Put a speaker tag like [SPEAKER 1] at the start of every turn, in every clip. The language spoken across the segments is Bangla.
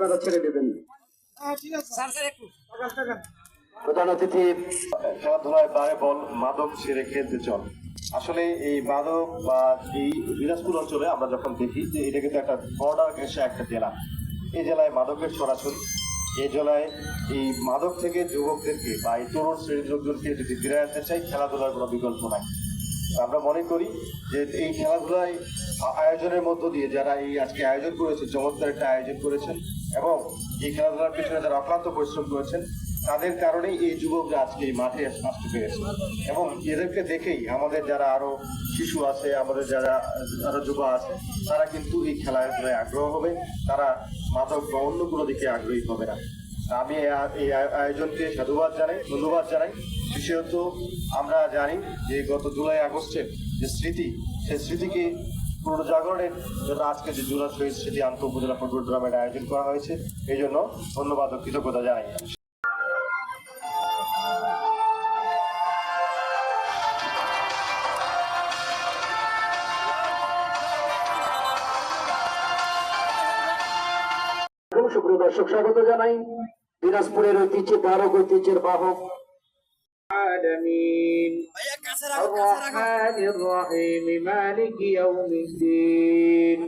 [SPEAKER 1] আপনারা ছেড়ে দেবেন প্রধান অতিথি
[SPEAKER 2] খেলাধুলায় বারে বল মাদক ছেড়ে খেলতে চল। আসলে এই মাদক বা এই দিনাজপুর অঞ্চলে আমরা যখন দেখি যে এটা কিন্তু একটা বর্ডার ঘেঁষে একটা জেলা। এই জেলায় মাদকের ছড়াছড়ি এই জেলায় এই মাদক থেকে যুবকদেরকে বা এই তরুণ শ্রেণির লোকজনকে যদি ফিরে আনতে চাই খেলাধুলার কোনো বিকল্প নাই। আমরা মনে করি যে এই খেলাধুলায় আয়োজনের মধ্য দিয়ে যারা এই আজকে আয়োজন করেছে, চমৎকার একটা আয়োজন করেছেন এবং এই খেলাধুলার পিছনে যারা অক্লান্ত পরিশ্রম করেছেন, তাদের কারণেই এই যুবকরা আজকে এই মাঠে আসতে পেরেছে। এবং এদেরকে দেখেই আমাদের যারা আরও শিশু আছে, আমাদের যারা, আরও যুবা আছে, তারা কিন্তু এই খেলাধুলায় আগ্রহ হবে। তারা মাদক বা অন্য কোনো দিকে আগ্রহী হবে না। আমি এই আয়োজনকে সাধুবাদ জানাই, ধন্যবাদ জানাই। বিশেষত আমরা জানি যে গত জুলাই আগস্টের যে স্মৃতি, সেই স্মৃতিকে পুনর্জাগরণের জন্য আজকে যে জুলাই শহীদ স্মৃতি আন্তঃ উপজেলা ফুটবল টুর্নামেন্ট আয়োজন করা হয়েছে, এই জন্য ধন্যবাদ ও কৃতজ্ঞতা জানাই।
[SPEAKER 1] সুপ্রিয় দর্শক, স্বাগত জানাই। দিনাজপুরের ঐতিহ্যের ধারক ঐতিহ্যের বাহক العالمين الرحمن الرحيم مالك يوم الدين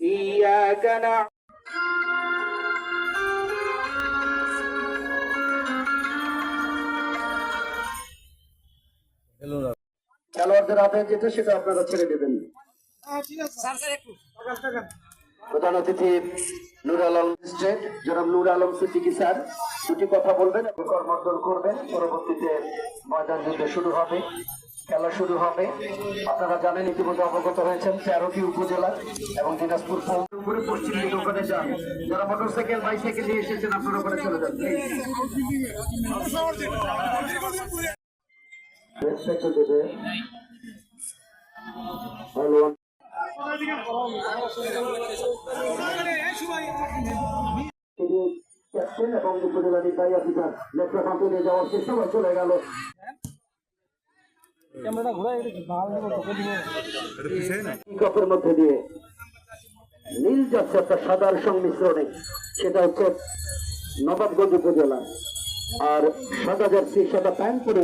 [SPEAKER 1] إياك نعبد খেলোয়াড়দের হাতে যেটা সেটা আপনারা ছেড়ে দেবেন প্রধান অতিথি নুর আলম স্টেট জনাব নুর আলম সিদ্দিকি স্যার দুটি কথা বলবেন এবং কর্মর্দন করবেন। পরবর্তীতে ময়দান যুদ্ধ শুরু হবে খেলা শুরু হবে। আপনারা জানেন ইতিমধ্যে অবগত হয়েছেন তেরোটি উপজেলা এবং দিনাজপুর পৌর উপরে পশ্চিম দিকে ওখানে যান। যারা মোটরসাইকেল বাইসাইকেল নিয়ে এসেছেন আপনারা ওখানে চলে যান তিনি ক্যাপ্টেন এবং উপজেলা নির্বাহী অফিসার নেত্রকান্তে নিয়ে যাওয়ার চেষ্টা করে চলে গেল। পিকআপের মধ্যে দিয়ে নীল যাচ্ছে একটা সাদার সংমিশ্রণে সেটা হচ্ছে নবাবগঞ্জ উপজেলা। আর সাদা জার্সি সাদা প্যান্ট পরে